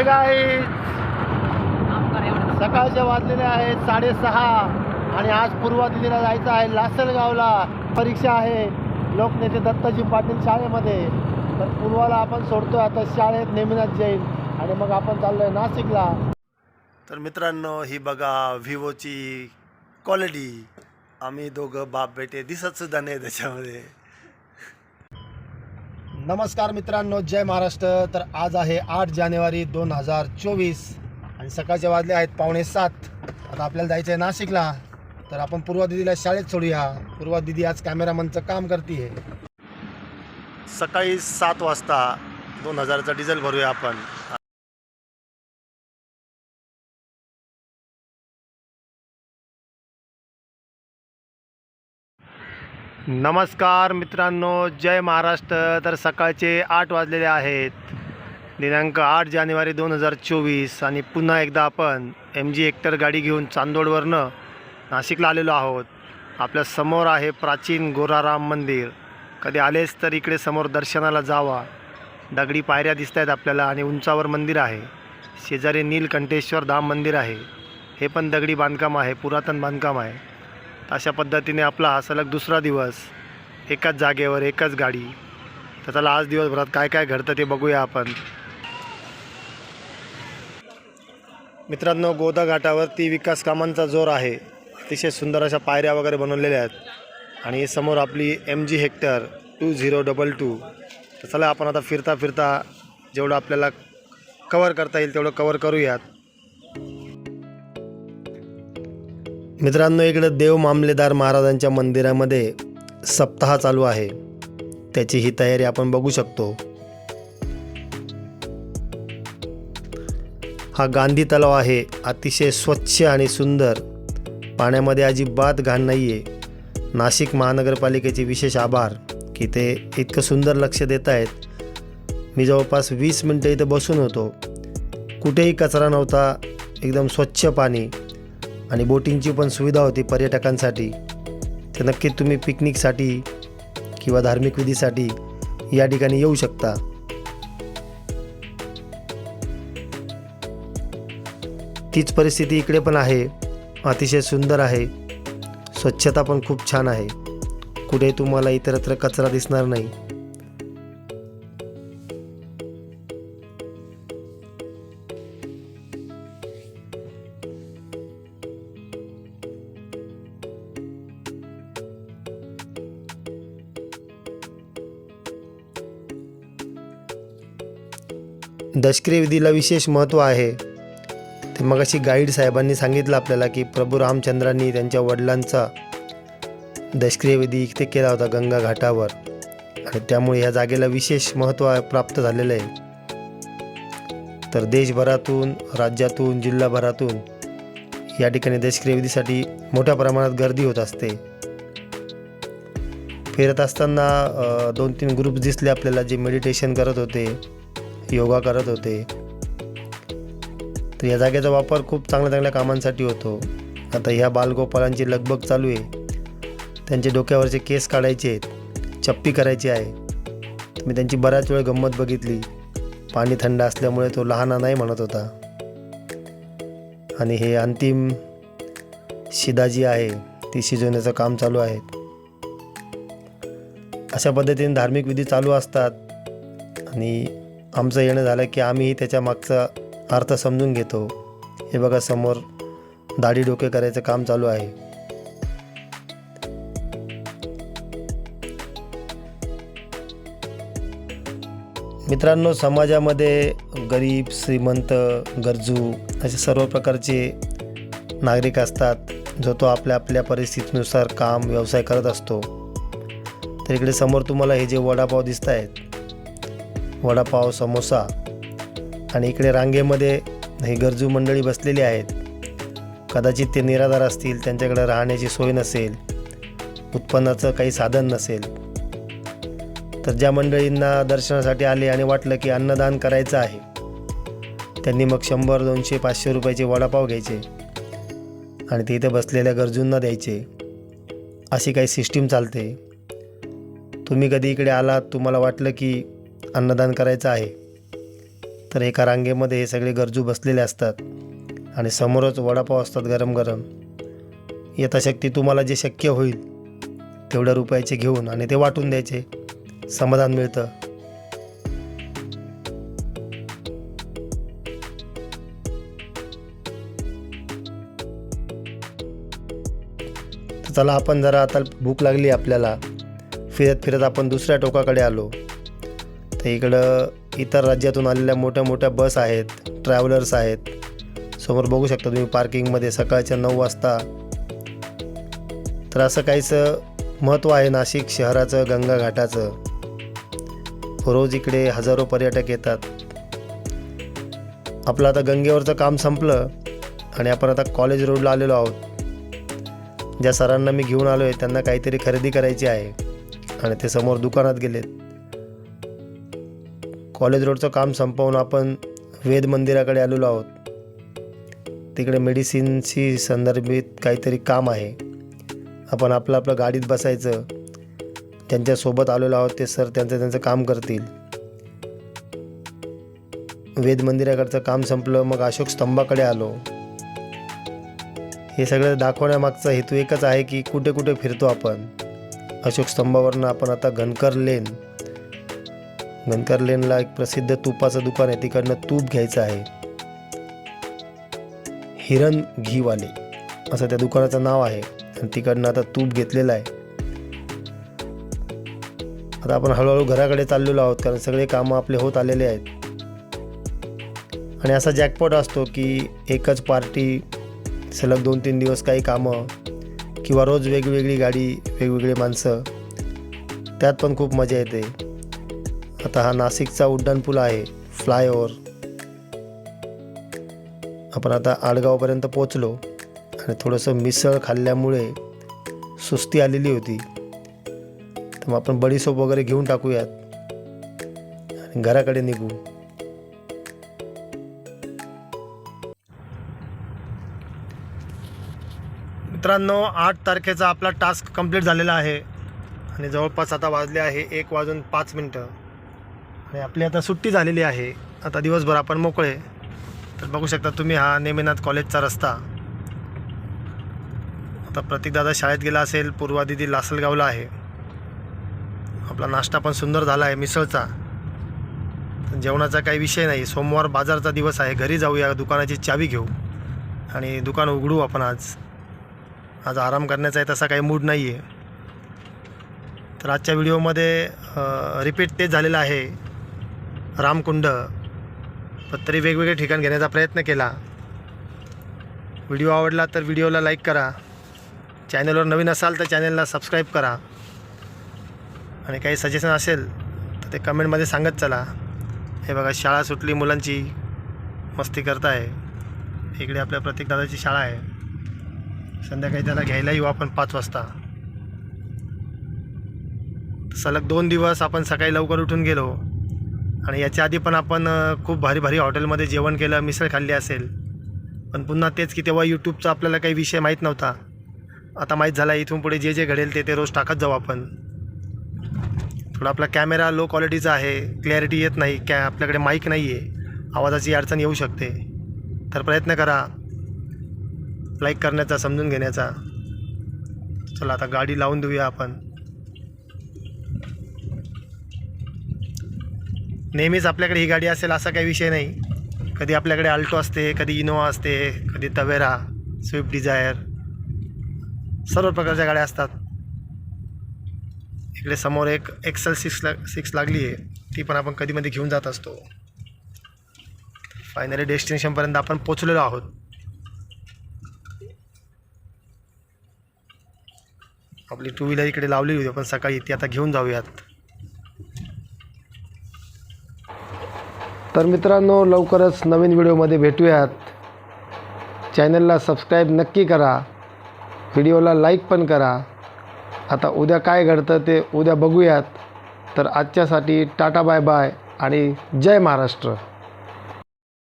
हे काय सकाळचे वाजलेले आहेत साडेसहा आणि आज पूर्वा दिल्लीला जायचं आहे लासलगावला. परीक्षा आहे. लोकनेते दत्ताजी पाटील शाळेमध्ये. तर पूर्वाला आपण सोडतोय आता शाळेत नेमिनाथ जैन. आणि मग आपण चाललोय नाशिकला. तर मित्रांनो ही बघा व्हिवोची क्वालिटी आम्ही दोघं बाप बेटे दिसत सुद्धा नाही त्याच्यामध्ये. नमस्कार मित्रांनो जय महाराष्ट्र. तर आज आहे आठ जानेवारी दोन हजार चोवीस आणि सकाळचे वाजले आहेत पावणे सात. आता आपल्याला जायचं आहे नाशिकला. तर आपण पूर्वा दिदीला शाळेत सोडूया. पूर्वा दिदी आज कॅमेरामनचं काम करते सकाळी सात वाजता दोन हजारचा डिझेल भरूया आपण. नमस्कार मित्रांनो जय महाराष्ट्र. तर सकाळचे आठ वाजलेले आहेत. दिनांक आठ जानेवारी दोन हजार चोवीस आणि पुन्हा एकदा आपण एम जी एक्टर गाडी घेऊन चांदोडवरनं नाशिकला आलेलो आहोत. आपल्यासमोर आहे प्राचीन गोराराम मंदिर. कधी आलेच तर इकडे समोर दर्शनाला जावा. दगडी पायऱ्या दिसत आहेत आपल्याला आणि उंचावर मंदिर आहे. शेजारी नीलकंठेश्वर धाम मंदिर आहे. हे पण दगडी बांधकाम आहे पुरातन बांधकाम आहे. अशा पद्धतीने आपला हा सलग दुसरा दिवस एकाच जागेवर एकच गाडी. तर चला आज दिवसभरात काय काय घडतं ते बघूया आपण. मित्रांनो गोदा घाटावरती विकास कामांचा जोर आहे. अतिशय सुंदर अशा पायऱ्या वगैरे बनवलेल्या आहेत. आणि समोर आपली M G Hector two zero double two तर चला आपण आता फिरता फिरता जेवढं आपल्याला कवर करता येईल तेवढं कवर करूयात. मित्रांनो इकडं देव मामलेदार महाराजांच्या मंदिरामध्ये सप्ताह चालू आहे. त्याची ही तयारी आपण बघू शकतो. हा गांधी तलाव आहे. अतिशय स्वच्छ आणि सुंदर. पाण्यामध्ये अजिबात घाण नाही आहे नाशिक महानगरपालिकेचे विशेष आभार की ते इतकं सुंदर लक्ष देत आहेत. मी जवळपास वीस मिनटं इथं बसून होतो. कुठेही कचरा नव्हता. एकदम स्वच्छ पाणी. आणि बोटिंगची पण सुविधा होती पर्यटकांसाठी. तर नक्की तुम्ही पिकनिकसाठी किंवा धार्मिक विधीसाठी या ठिकाणी येऊ शकता. तीच परिस्थिती इकडे पण आहे. अतिशय सुंदर आहे. स्वच्छता पण खूप छान आहे. कुठे तुम्हाला इतरत्र कचरा दिसणार नाही. विधीला विशेष महत्त्व आहे. ते मगाशी गाईड साहेबांनी सांगितलं आपल्याला की प्रभू रामचंद्रांनी त्यांच्या वडिलांचा दशक्रिय विधी इथे केला होता गंगा घाटावर. आणि त्यामुळे ह्या जागेला विशेष महत्त्व प्राप्त झालेलं आहे. तर देशभरातून राज्यातून जिल्हाभरातून या ठिकाणी दशक्रिय विधीसाठी मोठ्या प्रमाणात गर्दी होत असते. फिरत असताना दोन तीन ग्रुप दिसले आपल्याला जे मेडिटेशन करत होते. योगा करत होते. तर या जागेचा वापर खूप चांगल्या चांगल्या कामांसाठी होतो. आता ह्या बालगोपालांची लगबग चालू आहे. त्यांचे डोक्यावरचे केस काढायचे आहेत. चप्पी करायची आहे. मी त्यांची बऱ्याच वेळ गंमत बघितली. पाणी थंड असल्यामुळे तो लहाना नाही म्हणत होता. आणि हे अंतिम शिदा जी आहे ती शिजवण्याचं काम चालू आहे. अशा पद्धतीने धार्मिक विधी चालू असतात. आणि आमचं येणं झालं की आम्हीही त्याच्या मागचा अर्थ समजून घेतो. हे बघा समोर दाढी डोके करायचं काम चालू आहे. मित्रांनो समाजामध्ये गरीब श्रीमंत गरजू असे सर्व प्रकारचे नागरिक असतात जो तो आपल्या आपल्या परिस्थितीनुसार काम व्यवसाय करत असतो. तर इकडे समोर तुम्हाला हे जे वडापाव दिसत आहेत वडापाव समोसा आणि इकडे रांगेमध्ये ही गरजू मंडळी बसलेली आहेत. कदाचित ते निराधार असतील त्यांच्याकडे राहण्याची सोय नसेल उत्पन्नाचं काही साधन नसेल. तर ज्या मंडळींना दर्शनासाठी आले आणि वाटलं की अन्नदान करायचं आहे त्यांनी मग शंभर दोनशे पाचशे रुपयाचे वडापाव घ्यायचे आणि ते इथे बसलेल्या गरजूंना द्यायचे. अशी काही सिस्टीम चालते. तुम्ही कधी इकडे आलात तुम्हाला वाटलं की अन्नदान करायचं आहे. तर एका रांगेमध्ये हे सगळे गरजू बसलेले असतात आणि समोरच वडापाव असतात गरम गरम यथाशक्ती तुम्हाला जे शक्य होईल तेवढ्या रुपयाचे घेऊन आणि ते वाटून द्यायचे. समाधान मिळतं. तर चला आपण जरा आता भूक लागली आपल्याला. फिरत फिरत आपण दुसऱ्या टोकाकडे आलो. तर इकडं इतर राज्यातून आलेल्या मोठ्या मोठ्या बस आहेत ट्रॅव्हलर्स आहेत. समोर बघू शकता तुम्ही पार्किंगमध्ये सकाळच्या नऊ वाजता. तर असं काहीसं महत्त्व आहे नाशिक शहराचं गंगा घाटाचं. रोज इकडे हजारो पर्यटक येतात. आपलं आता गंगेवरचं काम संपलं आणि आपण आता कॉलेज रोडला आलेलो आहोत. ज्या सरांना मी घेऊन आलो आहे त्यांना काहीतरी खरेदी करायची आहे. आणि ते समोर दुकानात गेलेत. कॉलेज रोडचं काम संपवून आपण वेद मंदिराकडे आलेलो आहोत. तिकडे मेडिसिनशी संदर्भित काहीतरी काम आहे. आपण आपलं आपलं गाडीत बसायचं. त्यांच्यासोबत आलेलो आहोत ते सर त्यांचं त्यांचं काम करतील. वेद मंदिराकडचं काम संपलं मग अशोक स्तंभाकडे आलो. हे सगळं दाखवण्यामागचा हेतू एकच आहे की कुठे कुठे फिरतो आपण. अशोक स्तंभावरनं आपण आता घनकर लेन नंतर लेनला एक प्रसिद्ध तुपाचं दुकान आहे. तिकडनं तूप घ्यायचं आहे. हिरण घीवाले असं त्या दुकानाचं नाव आहे. आणि तिकडनं आता तूप घेतलेलं आहे. आता आपण हळूहळू घराकडे चाललेलो आहोत कारण सगळे कामं आपले होत आलेले आहेत. आणि असा जॅकपॉट असतो की एकच पार्टी सलग दोन तीन दिवस काही कामं किंवा रोज वेगवेगळी गाडी वेगवेगळी माणसं त्यात पण खूप मजा येते. आता हा नाशिकचा उड्डाणपूल आहे. फ्लायओव्हर आपण आता आडगावपर्यंत पोचलो आणि थोडंसं मिसळ खाल्ल्यामुळे सुस्ती आलेली होती. तर मग आपण बडीसोप वगैरे घेऊन टाकूयात आणि घराकडे निघू. मित्रांनो आठ तारखेचा आपला टास्क कंप्लीट झालेला आहे आणि जवळपास आता वाजले आहे एक वाजून पाच मिनटं. आणि आपली आता सुट्टी झालेली आहे. आता दिवसभर आपण मोकळे तर बघू शकता तुम्ही हा नेमिनाथ कॉलेजचा रस्ता. आता प्रतीकदादा शाळेत गेला असेल पूर्वा दिदी लासलगावला आहे. आपला नाश्ता पण सुंदर झाला आहे मिसळचा. जेवणाचा काही विषय नाही. सोमवार बाजारचा दिवस आहे. घरी जाऊया दुकानाची चावी घेऊ आणि दुकान उघडू आपण आज. आज आराम करण्याचा आहे तसा काही मूड नाही आहे तर आजच्या व्हिडिओमध्ये रिपीट तेच झालेलं आहे. रामकुंड. पण तरी वेगवेगळे ठिकाण घेण्याचा प्रयत्न केला. व्हिडिओ आवडला तर व्हिडिओला लाईक करा. चॅनलवर नवीन असाल तर चॅनलला सबस्क्राईब करा. आणि काही सजेशन असेल तर ते कमेंटमध्ये सांगत चला. हे बघा शाळा सुटली मुलांची मस्ती करताय. इकडे आपल्या प्रत्येक दादाची शाळा आहे. संध्याकाळी त्याला घ्यायला येऊ आपण पाच वाजता. सलग दोन दिवस आपण सकाळी लवकर उठून गेलो. आणि याच्या आधी पण आपण खूप भारी भारी हॉटेलमध्ये जेवण केलं मिसळ खाल्ली असेल. पण पुन्हा तेच की तेव्हा यूट्यूबचा आपल्याला काही विषय माहीत नव्हता. आता माहीत झाला इथून पुढे जे जे घडेल ते ते रोज टाकत जाऊ आपण. थोडा आपला कॅमेरा लो क्वालिटीचा आहे क्लॅरिटी येत नाही कॅ आपल्याकडे माईक नाही आहे आवाजाची अडचण येऊ शकते. तर प्रयत्न करा. लाईक करण्याचा समजून घेण्याचा. चला आता गाडी लावून देऊया आपण. नेहमीच आपल्याकडे ही गाडी असेल असा काही विषय नाही. कधी आपल्याकडे आल्टो असते कधी इनोवा असते कधी तवेरा स्विफ्ट डिझायर सर्व प्रकारच्या गाड्या असतात. इकडे समोर एक एक्सल सिक्स लाग सिक्स लागली आहे. ती पण आपण कधीमध्ये घेऊन जात असतो. फायनली डेस्टिनेशनपर्यंत आपण पोचलेलो आहोत. आपली टू व्हीलर इकडे लावलेली होती आपण सकाळी ती आता घेऊन जाऊयात. तर मित्रांनो लवकरच नवीन व्हिडिओमध्ये भेटूयात. चॅनलला सबस्क्राईब नक्की करा. व्हिडिओला लाईक पण करा. आता उद्या काय घडतं ते उद्या बघूयात. तर आजच्यासाठी टाटा बाय बाय आणि जय महाराष्ट्र.